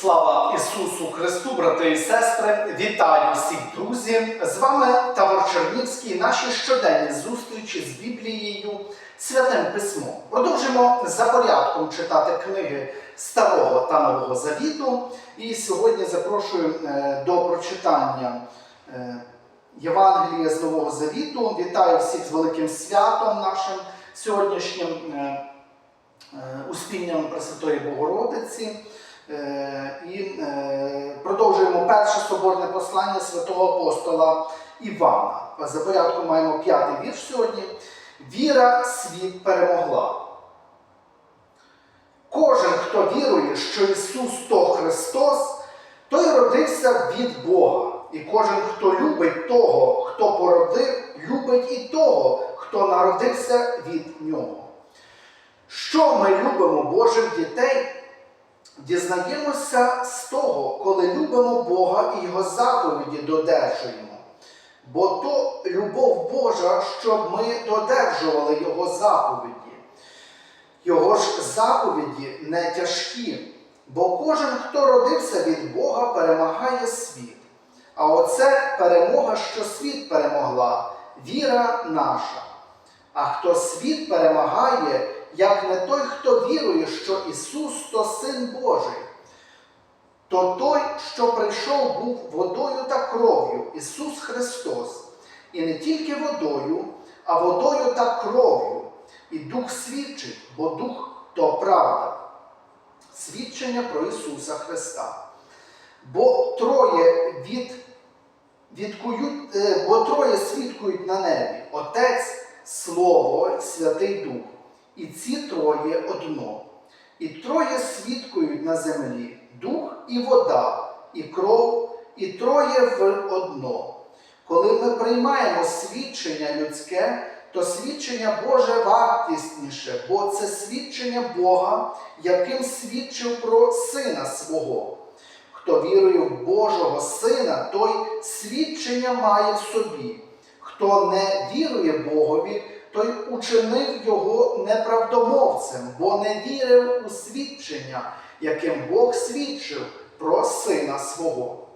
Слава Ісусу Христу, брати і сестри! Вітаю всіх друзі! З вами Тавор Чернівський, наші щоденні зустрічі з Біблією, Святим Письмом. Продовжимо за порядком читати книги Старого та Нового Завіту. І сьогодні запрошую е, до прочитання е, Євангелія з Нового Завіту. Вітаю всіх з великим святом нашим сьогоднішнім е, успінням Пресвятої Богородиці. Е, І е, продовжуємо перше соборне послання святого апостола Івана. За порядком маємо п'ятий вірш сьогодні. Віра світ перемогла. Кожен, хто вірує, що Ісус то Христос, той родився від Бога. І кожен, хто любить того, хто породив, любить і того, хто народився від нього. Що ми любимо Божих дітей? Дізнаємося з того, коли любимо Бога і Його заповіді додержуємо. Бо то любов Божа, щоб ми додержували Його заповіді. Його ж заповіді не тяжкі, бо кожен, хто родився від Бога, перемагає світ. А оце перемога, що світ перемогла, віра наша. А хто світ перемагає, як не той, хто вірує, що Ісус то Син Божий, то той, що прийшов, був водою та кров'ю, Ісус Христос, і не тільки водою, а водою та кров'ю. І Дух свідчить, бо Дух то правда. Свідчення про Ісуса Христа. Бо троє від, відкують, е, бо троє свідкують на небі Отець, Слово, Святий Дух. І ці троє одно. І троє свідкують на землі дух і вода, і кров, і троє в одно. Коли ми приймаємо свідчення людське, то свідчення Боже вартісніше, бо це свідчення Бога, яким свідчив про Сина свого. Хто вірує в Божого Сина, той свідчення має в собі. Хто не вірує Богові, той учинив його неправдомовцем, бо не вірив у свідчення, яким Бог свідчив про Сина свого.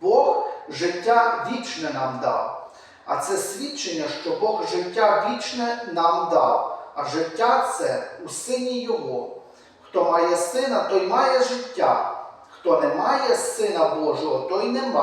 Бог життя вічне нам дав. А це свідчення, що Бог життя вічне нам дав, а життя це у сині Його. Хто має сина, той має життя. Хто не має сина Божого, той не має.